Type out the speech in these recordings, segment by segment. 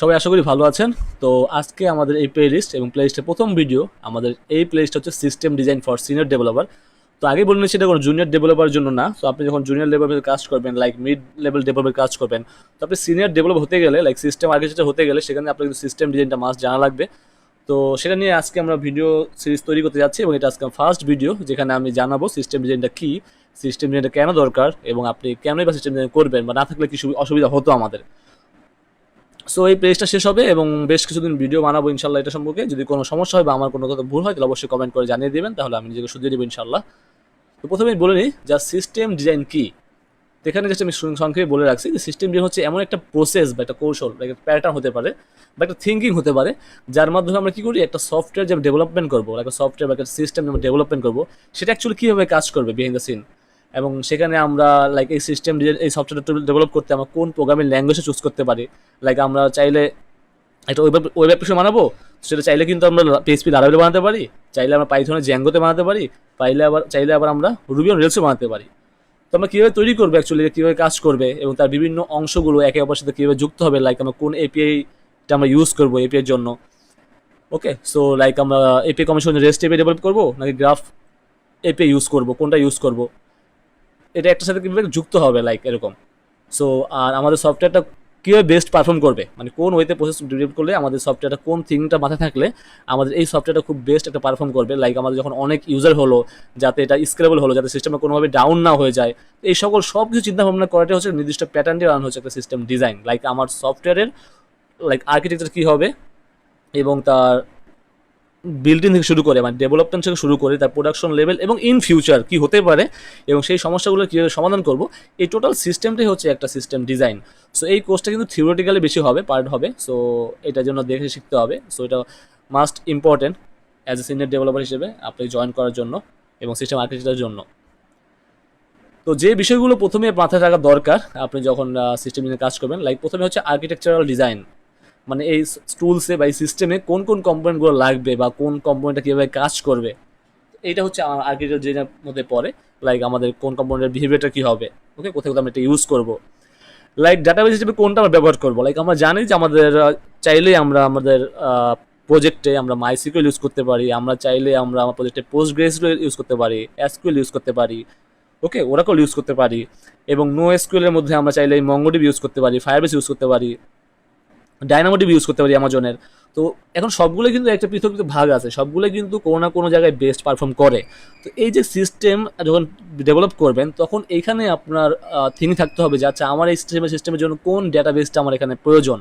সবাই আশা করি ভালো আছেন। তো আজকে আমাদের এই প্লে লিস্ট এবং প্লে লিস্টের প্রথম ভিডিও আমাদের এই প্লে লিস্ট হচ্ছে system design for senior developer তো আগে বললেন সেটা কোনো জুনিয়র ডেভেলপারের জন্য না। তো আপনি যখন জুনিয়র লেভেলের কাজ করবেন লাইক মিড লেভেল ডেভেলপের কাজ করবেন, তো আপনি সিনিয়র ডেভেলপ হতে গেলে লাইক সিস্টেম আর্কিটেক্চার হতে গেলে, সেখানে আপনার কিন্তু সিস্টেম ডিজাইনটা মাস্ট জানা লাগবে। তো সেটা নিয়ে আজকে আমরা ভিডিও সিরিজ তৈরি করতে যাচ্ছি এবং এটা আজকে ফার্স্ট ভিডিও যেখানে আমি জানাব সিস্টেম ডিজাইনটা কী সিস্টেম ডিজাইনটা কেন দরকার এবং আপনি কেনই বা সিস্টেম ডিজাইন করবেন বা না থাকলে কি সুবি- অসুবিধা হতো আমাদের। সো এই পেজটা শেষ হবে এবং বেশ কিছুদিন ভিডিও বানাবো ইনশাল্লাহ এটা সম্পর্কে। যদি কোনো সমস্যা হয় বা আমার কোনো কথা ভুল হয়, তাহলে অবশ্যই কমেন্ট করে জানিয়ে দেবেন, তাহলে আমি নিজেকে শুধরিয়ে দেবো ইনশাল্লাহ তো প্রথমেই বলে নিই যা সিস্টেম ডিজাইন কি? এখানে জাস্ট আমি সংক্ষেপে বলে রাখছি যে সিস্টেম ডিজাইন হচ্ছে এমন একটা প্রসেস বা একটা কৌশল, বা একটা প্যাটার্ন হতে পারে, বা একটা থিঙ্কিং হতে পারে, যার মাধ্যমে আমরা কী করি? একটা সফটওয়্যার যে ডেভেলপমেন্ট করব, একটা সফটওয়্যার বা একটা সিস্টেম যেমন ডেভেলপমেন্ট করব, সেটা অ্যাকচুয়ালি কীভাবে কাজ করবে বিহাইন্ড দ্য সিন এবং সেখানে আমরা লাইক এই সিস্টেম এই সফটওয়্যারটা ডেভেলপ করতে আমরা কোন প্রোগ্রামিং ল্যাঙ্গুয়েজে চুজ করতে পারি? লাইক আমরা চাইলে একটা ওয়েব ওয়েব অ্যাপ্লিকেশন বানাবো, সেটা চাইলে কিন্তু আমরা পিএসপি লারাবেলে বানাতে পারি, চাইলে আমরা পাইথনের জ্যাঙ্গোতে বানাতে পারি, পাইলে আবার, চাইলে আবার আমরা রুবি অন রেলসে বানাতে পারি। তো আমরা কীভাবে তৈরি করব অ্যাকচুয়ালি কীভাবে কাজ করবে এবং তার বিভিন্ন অংশগুলো একে অপরের সাথে কীভাবে যুক্ত হবে লাইক আমরা কোন এপিআইটা আমরা ইউজ করব এপিআই এর জন্য। ওকে সো লাইক আমরা API commission REST API develop করব, নাকি গ্রাফ এপিআই ইউজ করব, কোনটা ইউজ করব? এটা একটার সাথে কীভাবে যুক্ত হবে লাইক এরকম। সো আর আমাদের সফটওয়্যারটা কীভাবে বেস্ট পারফর্ম করবে? মানে কোন ওয়েতে প্রসেস ডেভেলপ করলে আমাদের সফটওয়্যারটা কোন থিংটা মাথায় থাকলে আমাদের এই সফটওয়্যারটা খুব বেস্ট একটা পারফর্ম করবে? লাইক আমাদের যখন অনেক ইউজার হলো, যাতে এটা স্কেলেবল হলো, যাতে সিস্টেমে কোনোভাবে ডাউন না হয়ে যায় এই সকল সব কিছু চিন্তা ভাবনা করাটা হচ্ছে নির্দিষ্ট প্যাটার্ন দিয়ে রান হচ্ছে একটা সিস্টেম ডিজাইন লাইক আমার সফটওয়্যারের লাইক আর্কিটেকচার কী হবে এবং তার বিল্ডিং থেকে শুরু করে মানে ডেভেলপমেন্ট থেকে শুরু করে, তার প্রোডাকশন লেভেল এবং ইন ফিউচার কি হতে পারে এবং সেই সমস্যাগুলো কীভাবে সমাধান করব, এই টোটাল সিস্টেমটাই হচ্ছে একটা সিস্টেম ডিজাইন সো এই কোর্সটা কিন্তু থিওরিটিক্যালি বেশি হবে পার্ট হবে সো এটার জন্য দেখে শিখতে হবে সো এটা must important as a senior developer হিসেবে আপনি জয়েন করার জন্য এবং সিস্টেম আর্কিটেক্টারের জন্য। তো যে বিষয়গুলো প্রথমে মাথায় রাখা দরকার, আপনি যখন সিস্টেম নিয়ে কাজ করবেন লাইক প্রথমে হচ্ছে আর্কিটেকচারাল ডিজাইন মানে এই টুলসে বা এই সিস্টেমে কোন কোন কম্পোনেন্টগুলো লাগবে বা কোন কম্পোনেন্টটা কীভাবে কাজ করবে, এইটা হচ্ছে আর্কিটেকচার ডিজাইনের মধ্যে পড়ে লাইক আমাদের কোন কম্পোনেন্টের বিহেভিয়ারটা কী হবে ওকে কোথায় কোথাও আমরা এটা ইউজ করব লাইক ডাটাবেস হিসেবে কোনটা আমরা ব্যবহার করব লাইক আমরা জানি যে আমাদের চাইলেই আমরা আমাদের প্রজেক্টে আমরা মাইসিকুয়েল ইউজ করতে পারি, আমরা চাইলে আমরা আমার প্রজেক্টে পোস্ট গ্রেসকুয়েল ইউজ করতে পারি এসকিউএল ইউজ করতে পারি ওকে ওরাকল ইউজ করতে পারি এবং নো এসকিউএলের মধ্যে আমরা চাইলে মঙ্গোডিব ইউজ করতে পারি ফায়ারবেস ইউজ করতে পারি ডায়নামোটিভ ইউজ করতে পারি অ্যামাজনের তো এখন সবগুলো কিন্তু একটা পৃথক ভাগ আছে। সবগুলো কিন্তু কোনো না কোনো জায়গায় বেস্ট পারফর্ম করে। তো এই যে সিস্টেম যখন ডেভেলপ করবেন, তখন এইখানে আপনার থিং থাকতে হবে যে আচ্ছা আমার এই সিস্টেমের সিস্টেমের জন্য কোন ডেটাবেসটা আমার এখানে প্রয়োজন?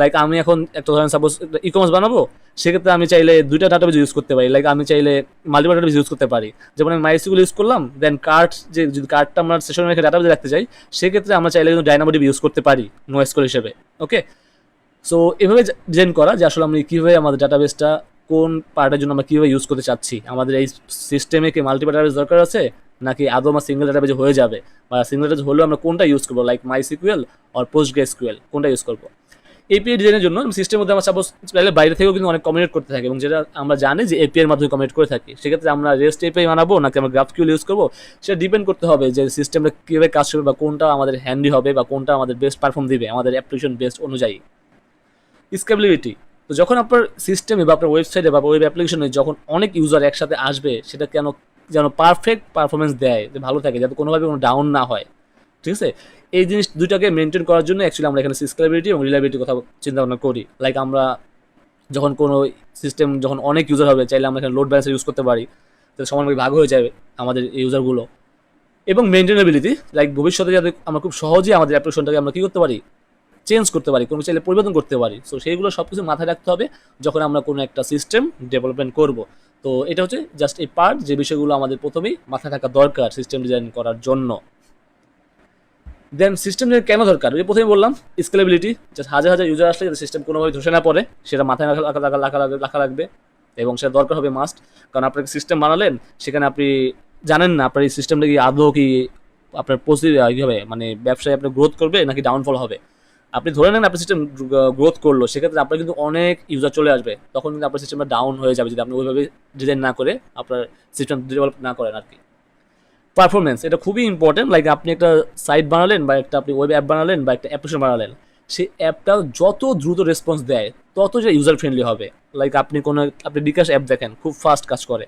লাইক আমি এখন একটা ধরেন সাপোজ ই কমার্স বানাবো, সেক্ষেত্রে আমি চাইলে দুইটা ডাটাবেস ইউজ করতে পারি। লাইক আমি চাইলে মাল্টিপল ডাটাবেস ইউজ করতে পারি। যেমন আমি মাইসিকুল ইউজ করলাম দেন কার্ড যে, যদি কার্ডটা আমরা সেশনে রেখে ডাটাবেস রাখতে চাই, সেক্ষেত্রে আমরা চাইলে কিন্তু ডাইনামোটিভ ইউজ করতে পারি নো এসকিউএল হিসেবে। ওকে সো এভাবে ডিজাইন করা যে আসলে আমরা কীভাবে আমাদের ডাটাবেসটা কোন পার্টের জন্য আমরা কীভাবে ইউজ করতে চাচ্ছি? আমাদের এই সিস্টেমে কি মাল্টিপল ডাটাবেস দরকার আছে? নাকি আদৌ আমার সিঙ্গেল ডাটাবেজ হয়ে যাবে? বা সিঙ্গেল ডাটাবেজ হলেও আমরা কোনটা ইউজ করব? Like MySQL or PostgreSQL কোনটা ইউজ করব এপিআই ডিজাইনের জন্য সিস্টেমের মধ্যে আমরা সাপোজ চাইলে বাইরে থেকেও কিন্তু অনেক কমিউনিকেট করতে থাকি এবং যেটা আমরা জানি যে এপিআই এর মাধ্যমে কমিউনিকেট করে থাকি। সেক্ষেত্রে আমরা রেস্ট এপিআই বানাবো নাকি আমরা গ্রাফকিউল ইউজ করব? সেটা ডিপেন্ড করতে হবে যে সিস্টেমটা কীভাবে কাজ করবে বা কোনটা আমাদের হ্যান্ডি হবে বা কোনটা আমাদের বেস্ট পারফর্ম দিবে, আমাদের অ্যাপ্লিকেশন বেস্ট অনুযায়ী। স্কেবিলিটি তো যখন আপনার সিস্টেমে বা আপনার ওয়েবসাইটে বা ওয়েব অ্যাপ্লিকেশনে যখন অনেক ইউজার একসাথে আসবে, সেটা কেন, যেন পারফেক্ট পারফরমেন্স দেয়, যে ভালো থাকে, যাতে কোনোভাবে কোনো ডাউন না হয়। ঠিক আছে? এই জিনিস দুইটাকে মেনটেন করার জন্য অ্যাকচুয়ালি আমরা এখানে স্কেলেবিলিটি এবং রিলাইবিলিটির কথা চিন্তা ভাবনা করি। লাইক আমরা যখন কোনো সিস্টেম যখন অনেক ইউজার হবে, চাইলে আমরা এখানে লোড ব্যালেন্সার ইউজ করতে পারি। তাহলে সমানভাবে ভাগ হয়ে যাবে আমাদের ইউজারগুলো এবং মেনটেনেবিলিটি লাইক ভবিষ্যতে যাতে আমরা খুব সহজেই আমাদের অ্যাপ্লিকেশনটাকে আমরা কী করতে পারি? চেঞ্জ করতে পারি, কোনো চাইলে পরিবর্তন করতে পারি। সো সেইগুলো সব কিছু মাথায় রাখতে হবে যখন আমরা কোনো একটা সিস্টেম ডেভেলপমেন্ট করব। তো এটা হচ্ছে জাস্ট এই পার্ট যে বিষয়গুলো আমাদের প্রথমেই মাথায় থাকা দরকার সিস্টেম ডিজাইন করার জন্য। দেন সিস্টেম কেন দরকার? ওই প্রথমে বললাম স্কেলেবিলিটি জাস্ট হাজার হাজার ইউজার আসলে যাতে সিস্টেম কোনোভাবে ধসে না পড়ে, সেটা মাথায় রাখা রাখা রাখা রাখা, রাখা- রাখা রাখবে এবং সেটা দরকার হবে মাস্ট কারণ আপনাকে সিস্টেম বানালেন, সেখানে আপনি জানেন না আপনার এই সিস্টেমটা কি আদৌ কি আপনার পসি কী হবে? মানে ব্যবসায় আপনার গ্রোথ করবে নাকি ডাউনফল হবে? আপনি ধরে নেন আপনার সিস্টেম গ্রোথ করল, সেক্ষেত্রে আপনার কিন্তু অনেক ইউজার চলে আসবে। তখন কিন্তু আপনার সিস্টেমটা ডাউন হয়ে যাবে যদি আপনি ওইভাবে ডিজাইন না করে আপনার সিস্টেম ডেভেলপ না করেন আর কি পারফরমেন্স এটা খুবই ইম্পর্টেন্ট লাইক আপনি একটা সাইট বানালেন বা একটা আপনি ওয়েব অ্যাপ বানালেন বা একটা অ্যাপ্লিকেশন বানালেন, সেই অ্যাপটা যত দ্রুত রেসপন্স দেয়, তত যে ইউজার ফ্রেন্ডলি হবে। লাইক আপনি কোনো, আপনি বিকাশ অ্যাপ দেখেন, খুব ফাস্ট কাজ করে।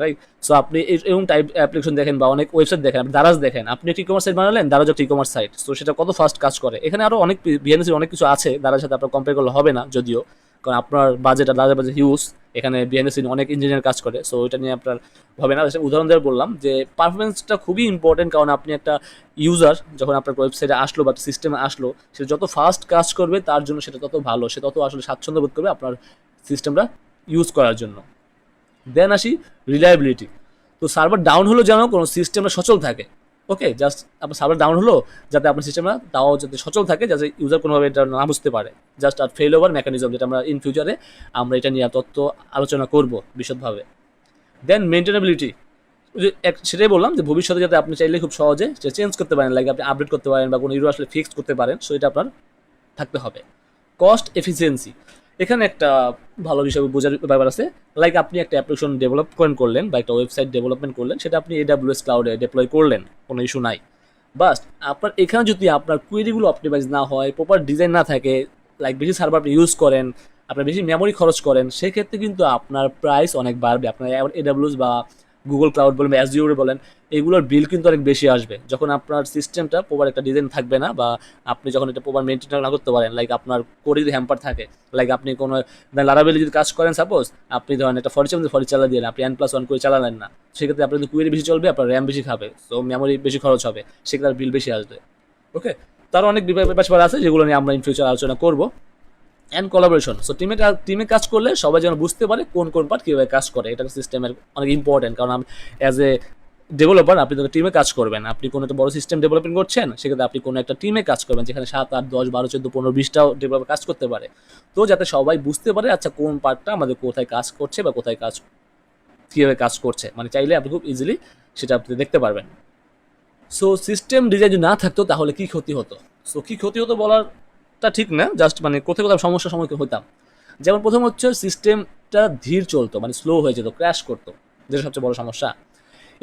রাইট সো আপনি এরকম টাইপ অ্যাপ্লিকেশন দেখেন বা অনেক ওয়েবসাইট দেখেন, আপনি দারাজ দেখেন, আপনি একটি কমার্স সাইট বানালেন দারাজ একটা কমার্স সাইট তো সেটা কত ফাস্ট কাজ করে? এখানে আরও অনেক বিএনএসির অনেক কিছু আছে দারার সাথে আপনার কম্পেয়ার করলে হবে না যদিও। কারণ আপনার বাজেট আর বাজেট হিউজ এখানে বিএনএসি অনেক ইঞ্জিনিয়ার কাজ করে সো ওইটা নিয়ে আপনার হবে না। উদাহরণ দিয়ে বললাম যে পারফরমেন্সটা খুবই ইম্পর্টেন্ট কারণ আপনি একটা ইউজার যখন আপনার ওয়েবসাইটে আসলো বা সিস্টেমে আসলো, সে যত ফাস্ট কাজ করবে, তার জন্য সেটা তত ভালো, সে তত আসলে স্বাচ্ছন্দ্য বোধ করবে আপনার সিস্টেমটা ইউজ করার জন্য। দেন আসি রিলায়েবিলিটি তো সার্ভার ডাউন হলো যেন কোনো সিস্টেমটা সচল থাকে। ওকে জাস্ট আপনার সার্ভার ডাউন হলো যাতে আপনার সিস্টেমটা তাও যাতে সচল থাকে, যাতে ইউজার কোনোভাবে এটা না বুঝতে পারে। জাস্ট আর ফেল ওভার মেকানিজম যেটা আমরা ইন ফিউচারে আমরা এটা নিয়ে তত্ত্ব আলোচনা করব বিশদভাবে। দেন মেনটেনেবিলিটি সেটাই বললাম যে ভবিষ্যতে যাতে আপনি চাইলে খুব সহজে সেটা চেঞ্জ করতে পারেন লাইক আপনি আপডেট করতে পারেন বা কোনো ইউরো আসলে ফিক্সড করতে পারেন, সো এটা আপনার থাকতে হবে। কস্ট এফিসিয়েন্সি এখানে একটা ভালো বিষয় বোঝার ব্যাপার আছে। লাইক আপনি একটা অ্যাপ্লিকেশন ডেভেলপ করেন, করলেন বা একটা ওয়েবসাইট ডেভেলপমেন্ট করলেন, সেটা আপনি এডাব্লিউএস ক্লাউডে ডিপ্লয় করলেন, কোনো ইস্যু নাই। বাস আপনার এখানে যদি আপনার কুয়েরিগুলো অপটিমাইজ না হয় প্রপার ডিজাইন না থাকে লাইক বেশি সার্ভার আপনি ইউজ করেন, আপনার বেশি মেমোরি খরচ করেন, সেক্ষেত্রে কিন্তু আপনার প্রাইস অনেক বাড়বে। আপনার এডাব্লিউএস বা গুগল ক্লাউড বলেন বা অ্যাজিওরে বলেন, এগুলোর বিল কিন্তু অনেক বেশি আসবে। যখন আপনার সিস্টেমটা প্রপার একটা ডিজাইন থাকবে না বা আপনি যখন এটা প্রপার মেনটেন না করতে পারেন লাইক আপনার কোডে যদি হ্যাম্পার থাকে লাইক আপনি কোনো লারাবেলি যদি কাজ করেন সাপোজ আপনি ধরেন একটা ফরিচার ফরি চালা দিলেন আপনি এন প্লাস ওয়ান করে চালালেন না, সেক্ষেত্রে আপনার কিন্তু কুয়েরি বেশি চলবে, আপনার র্যাম বেশি খাবে তো মেমোরি বেশি খরচ হবে, সেক্ষেত্রে বিল বেশি আসবে। ওকে তার অনেক ব্যাপার আছে যেগুলো নিয়ে আমরা ইন ফিউচার আলোচনা করব। অ্যান্ড কোলাবোরেশন সো টিমে টিমে কাজ করলে সবাই যেন বুঝতে পারে কোন কোন পার্ট কীভাবে কাজ করে। এটা সিস্টেমের অনেক ইম্পর্টেন্ট কারণ অ্যাজ এ ডেভেলপার আপনি তো টিমে কাজ করবেন। আপনি কোনো একটা বড় সিস্টেম ডেভেলপমেন্ট করছেন, সেক্ষেত্রে আপনি কোনো একটা টিমে কাজ করবেন, যেখানে সাত, আট, দশ, বারো, চোদ্দ, পনেরো, বিশটাও ডেভেলপার কাজ করতে পারে। তো যাতে সবাই বুঝতে পারে আচ্ছা কোন পার্টটা আমাদের কোথায় কাজ করছে বা কোথায় কাজ, কীভাবে কাজ করছে। মানে চাইলে আপনি খুব ইজিলি সেটা আপনি দেখতে পারবেন। সো সিস্টেম ডিজাইন না থাকতো, তাহলে কি ক্ষতি হতো? সো কী ক্ষতি হতো বলারটা ঠিক না জাস্ট মানে কোথায় কোথাও সমস্যার সম্মুখীন হতাম। যেমন প্রথম হচ্ছে সিস্টেমটা ধীর চলতো মানে স্লো হয়ে যেত ক্র্যাশ করতো, যেটা সবচেয়ে বড় সমস্যা।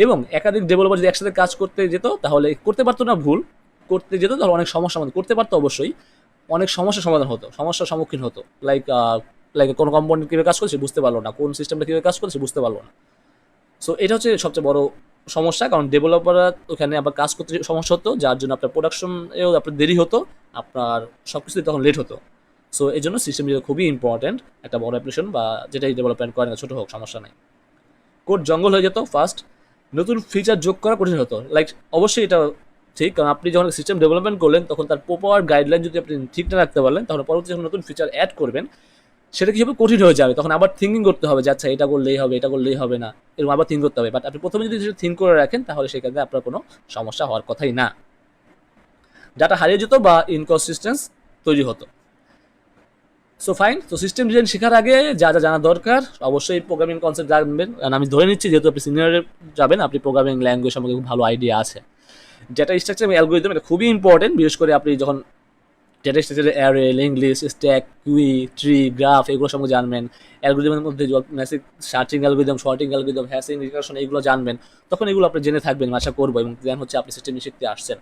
এবং একাধিক ডেভেলপার যদি একসাথে কাজ করতে যেত, তাহলে করতে পারতো না ভুল, করতে যেত, তাহলে অনেক সমস্যা সমাধান করতে পারতো অবশ্যই, অনেক সমস্যার সমাধান হতো, সমস্যার সম্মুখীন হতো। লাইক লাইক কোনো কম্পাউন্ড কীভাবে কাজ করছে বুঝতে পারল না, কোন সিস্টেমটা কীভাবে কাজ করছে বুঝতে পারল না। সো এটা হচ্ছে সবচেয়ে বড় সমস্যা, কারণ ডেভেলপাররা ওখানে আবার কাজ করতে সমস্যা হতো, যার জন্য আপনার প্রোডাকশনেও আপনার দেরি হতো, আপনার সব কিছুই তখন লেট হতো। সো এই জন্য সিস্টেম যেটা খুবই ইম্পর্ট্যান্ট একটা বড় অ্যাপ্লিকেশন বা যেটাই ডেভেলপমেন্ট করেন ছোটো হোক, সমস্যা নেই। কোড জঙ্গল হয়ে যেত ফার্স্ট নতুন ফিচার যোগ করা কঠিন হতো। লাইক অবশ্যই এটা ঠিক, কারণ আপনি যখন সিস্টেম ডেভেলপমেন্ট করলেন, তখন তার প্রপার গাইডলাইন যদি আপনি ঠিক না রাখতে পারলেন, তাহলে পরবর্তী যখন নতুন ফিচার অ্যাড করবেন সেটা কি হবে কঠিন হয়ে যাবে? তখন আবার থিঙ্কিং করতে হবে যে আচ্ছা এটা করলেই হবে, এটা করলেই হবে না। এরকম আবার থিঙ্ক করতে হবে। বাট আপনি প্রথমে যদি থিঙ্ক করে রাখেন, তাহলে সেখানে আপনার কোনো সমস্যা হওয়ার কথাই না। ডাটা হারিয়ে যেত বা ইনকনসিস্টেন্স তৈরি হতো। সো ফাইন তো সিস্টেম ডিজাইন শেখার আগে যা যা জানা দরকার, অবশ্যই প্রোগ্রামিং কনসেপ্ট জানবেন। কারণ আমি ধরে নিচ্ছি, যেহেতু আপনি সিনিয়রে যাবেন, আপনি প্রোগ্রামিং ল্যাঙ্গুয়েজ সম্পর্কে খুব ভালো আইডিয়া আছে। ডেটা স্ট্রাকচার অ্যালগোরিদম এটা খুবই ইম্পর্টেন্ট বিশেষ করে আপনি যখন data স্ট্রাকচারে array English stack queue tree graph এগুলো সম্পর্কে জানবেন। অ্যালগোরিদমের মধ্যে message searching algorithm sorting algorithm hashing recursion এগুলো জানবেন। তখন এগুলো আপনি জেনে থাকবেন আশা করব, এবং দেন হচ্ছে আপনি সিস্টেম শিখতে আসছেন।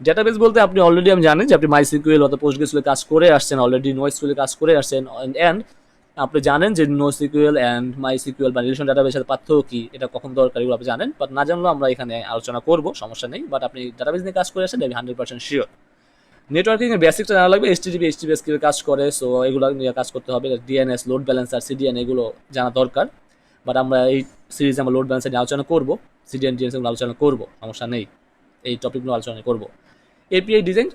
ডেটাবেস বলতে আপনি অলরেডি আমি জানেন যে আপনি মাই সিকুয়েল অথবা পোস্ট গেসুলে কাজ করে আসছেন অলরেডি নো সিকুয়েলে কাজ করে আসছেন অ্যান্ড আপনি জানেন যে NoSQL and MySQL বা রিলেশন ডাটাবেসের পার্থক্য কী, এটা কখন দরকার, এগুলো আপনি জানেন বাট না জানলেও আমরা এখানে আলোচনা করব, সমস্যা নেই বাট আপনি ডাটাবেস নিয়ে কাজ করে আসেন, আমি হান্ড্রেড পার্সেন্ট শিওর নেটওয়ার্কিং এর বেসিকটা জানা লাগবে এইচটিডিপি এইচটিপিএস কীভাবে কাজ করে সো এগুলো নিয়ে কাজ করতে হবে। ডিএনএস লোড ব্যালেন্সার সিডিএন এগুলো জানা দরকার। বাট আমরা এই সিরিজে আমরা লোড ব্যালেন্সার নিয়ে আলোচনা করব সিডিএন ডিএনএস আলোচনা করব, সমস্যা নেই। এই টপিকগুলো আলোচনা করব। এপিআই ডিজাইন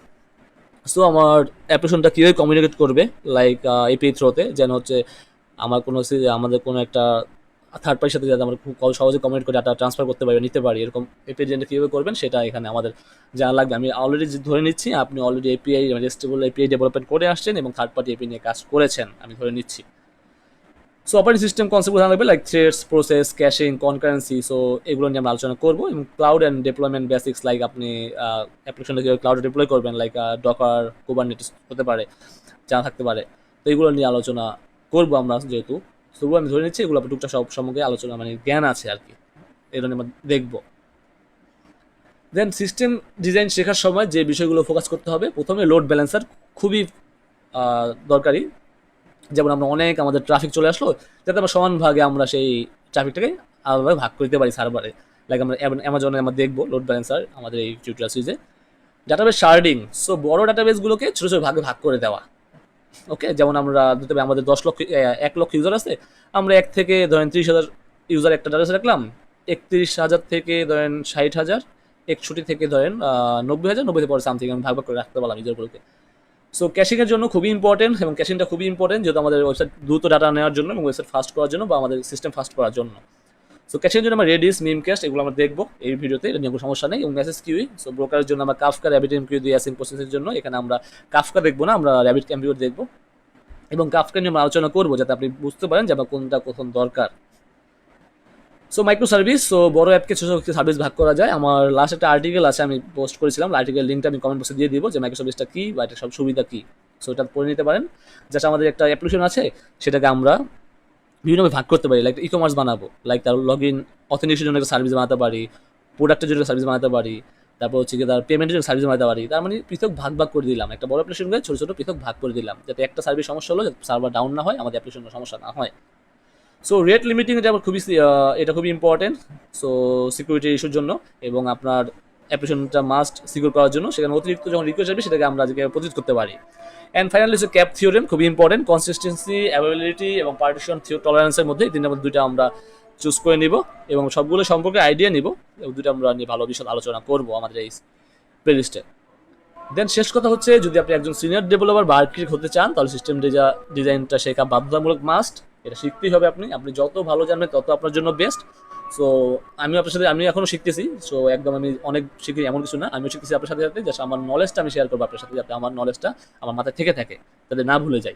সো আমার অ্যাপ্লিকেশনটা কীভাবে কমিউনিকেট করবে লাইক এপিআই থ্রোতে যেন হচ্ছে আমার কোনো আমাদের কোনো একটা থার্ড পার্টির সাথে যাতে আমরা খুব সহজে কমিউনিকেট করে ডাটা ট্রান্সফার করতে পারি নিতে পারি, এরকম এপিআই ডিজাইনটা কীভাবে করবেন সেটা এখানে আমাদের জানা লাগবে। আমি অলরেডি ধরে নিচ্ছি, আপনি অলরেডি এপিআই রেজিস্টেবল এপিআই ডেভেলপমেন্ট করে আসছেন এবং থার্ড পার্টি এপিআই নিয়ে কাজ করেছেন, আমি ধরে নিচ্ছি। সো অপারেটিং সিস্টেম কনসেপ্ট লাগবে like threads process caching concurrency so এগুলো নিয়ে আমরা আলোচনা করব এবং cloud and deployment basics like আপনি অ্যাপ্লিকেশনটা কীভাবে ক্লাউডে ডিপ্লয় করবেন লাইক ডকার কুবারনেটিস হতে পারে, জানা থাকতে পারে। তো এগুলো নিয়ে আলোচনা করব আমরা যেহেতু। তবুও আমি ধরে নিচ্ছি এগুলো আপনার টুকটা সব সম্পর্কে আলোচনা মানে জ্ঞান আছে আর কি। নিয়ে আমরা দেখব। দেন সিস্টেম ডিজাইন শেখার সময় যে বিষয়গুলো ফোকাস করতে হবে, প্রথমে লোড ব্যালেন্সার খুবই দরকারি। যেমন আমরা অনেক আমাদের ট্রাফিক চলে আসলো, যাতে আমরা সমান ভাগে আমরা সেই ট্রাফিকটাকে আলাদাভাবে ভাগ করে দিতে পারি সার্ভারে লাইক আমরা অ্যামাজনে আমরা দেখব লোড ব্যালেন্সার আমাদের এই টিউটোরিয়াল সিরিজে ডাটাবেস শার্ডিং সো বড় ডাটাবেসগুলোকে ছোটো ছোটো ভাগে ভাগ করে দেওয়া। ওকে যেমন আমরা ধরতে পারি আমাদের দশ লক্ষ এক লক্ষ ইউজার আছে, আমরা এক থেকে ধরেন ত্রিশ হাজার ইউজার একটা ডাটাবেস রাখলাম, একত্রিশ হাজার থেকে ধরেন ষাট হাজার, একষট্টি থেকে ধরেন নব্বই হাজার, নব্বই পরে সামথিং আমি ভাগ ভাগ করে রাখতে পারলাম ইউজারগুলোকে সো ক্যাশিংয়ের জন্য খুবই ইম্পর্টেন্ট এবং ক্যাশিংটা খুবই ইম্পর্টেন্ট যেহেতু আমাদের ওয়েবসাইট দ্রুত ডাটা নেওয়ার জন্য এবং ওয়েবসাইট ফাস্ট করার জন্য বা আমাদের সিস্টেম ফাস্ট করার জন্য। সো ক্যাশের জন্য আমরা রেডিস মিম ক্যাশ এগুলো আমরা দেখব এই ভিডিওতে, এটা নিয়ে কোনো সমস্যা নেই। এবং মেসেজ কিউই সো ব্রোকারের জন্য আমরা কাফকা র্যাবিট এম কিউ দিয়ে আসিং প্রসেসের জন্য, এখানে আমরা কাফকা দেখব না, আমরা র্যাবিট কম্পিউটার দেখব। এবং কাফকা নিয়ে আমরা আলোচনা করব, যাতে আপনি বুঝতে পারেন যে আমার কোনটা কখন দরকার। সো মাইক্রো সার্ভিস সো বড় অ্যাপকে ছোটো সার্ভিস ভাগ করা যায়। আমার লাস্ট একটা আর্টিকেল আছে, আমি পোস্ট করেছিলাম। আর্টিকেল লিঙ্কটা আমি কমেন্ট বক্সে দিয়ে দিব যে মাইক্রো সার্ভিসটা কী বা এটা সব সুবিধা কী। সো এটা পড়ে নিতে পারেন। জাস্ট আমাদের একটা অ্যাপ্লিকেশন আছে, সেটাকে আমরা বিভিন্নভাবে ভাগ করতে পারি লাইক ই কমার্স বানাবো লাইক তার লগ ইন অথেন্টিকেশনের জন্য একটা সার্ভিস বানাতে পারি প্রোডাক্টের জন্য সার্ভিস বানাতে পারি, তারপর হচ্ছে তার পেমেন্টের জন্য সার্ভিস বানাতে পারি, তার মানে পৃথক ভাগ ভাগ করে দিলাম। একটা বড় অ্যাপ্লিকেশনকে ছোটো ছোটো পৃথক ভাগ করে দিলাম, যাতে একটা সার্ভিস সমস্যা হলো সার্ভার ডাউন না হয়, আমাদের অ্যাপ্লিকেশনের সমস্যা না হয়। সো রেট লিমিটিং এটা আমার খুবই এটা খুবই ইম্পর্টেন্ট সো সিকিউরিটি ইস্যুর জন্য এবং আপনার অ্যাপ্লিকেশনটা মাস্ট সিকিউর করার জন্য, সেখানে অতিরিক্ত যখন রিকোয়েস্ট আসবে, সেটাকে আমরা আজকে প্রতিরোধ করতে পারি। অ্যান্ড ফাইনালি হচ্ছে ক্যাপ থিওরেম খুবই ইম্পর্টেন্ট কনসিস্টেন্সি অ্যাভেবিলিটি এবং পার্টিশন থিও টলারেন্সের মধ্যে এই তিনটার মধ্যে দুইটা আমরা চুজ করে নিব এবং সবগুলো সম্পর্কে আইডিয়া নিব এবং দুটো আমরা নিয়ে ভালো বিশদ আলোচনা করব আমাদের এই প্লেলিস্টে দেন শেষ কথা হচ্ছে, যদি আপনি একজন সিনিয়র ডেভেলপার বা আর্কিটেক্ট হতে চান, তাহলে সিস্টেম ডিজাইনটা শেখা বাধ্যতামূলক মাস্ট এটা শিখতেই হবে আপনি। আপনি যত ভালো জানবেন, তত আপনার জন্য বেস্ট সো আমি আপনার সাথে আমি এখনও শিখতেছি। সো একদম আমি অনেক শিখি, এমন কিছু না। আমিও শিখতেছি আপনার সাথে সাথে জাস্ট আমার নলেজটা আমি শেয়ার করব আপনার সাথে, যাতে আমার নলেজটা আমার মাথায় থেকে থাকে, যাতে না ভুলে যাই।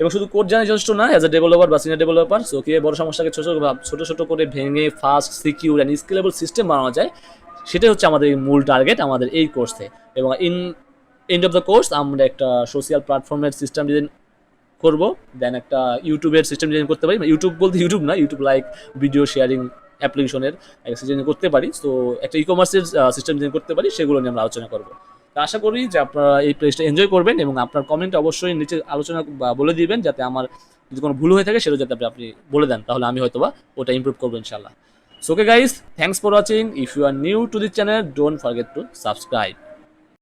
এবং শুধু কোড জানা যথেষ্ট না অ্যাজ এ ডেভেলপার বা সিনিয়র ডেভেলপার সো কীভাবে বড় সমস্যাকে ছোটো ছোটো ছোটো করে ভেঙে fast secure and scalable system বানানো যায়, সেটাই হচ্ছে আমাদের মূল টার্গেট আমাদের এই কোর্সে এবং in end of the course আমরা একটা সোশ্যাল প্ল্যাটফর্মের সিস্টেম ডিজাইন করব দেন একটা ইউটিউবের সিস্টেম ডিজাইন করতে পারি। ইউটিউব বলতে ইউটিউব না ইউটিউব লাইক ভিডিও শেয়ারিং অ্যাপ্লিকেশনের সিস্টেম করতে পারি। তো একটা ই কমার্সের সিস্টেম ডিজাইন করতে পারি, সেগুলো নিয়ে আমরা আলোচনা করব। তো আশা করি যে আপনারা এই প্লেসটা এনজয় করবেন এবং আপনার কমেন্ট অবশ্যই নিচে আলোচনা বলে দিবেন যাতে আমার যদি কোনো ভুল হয়ে থাকে, সেটা যাতে আপনি- বলে দেন। তাহলে আমি হয়তোবা ওটা ইমপ্রুভ করব ইনশাল্লাহ so okay guys thanks for watching if you are new to this channel don't don't to subscribe.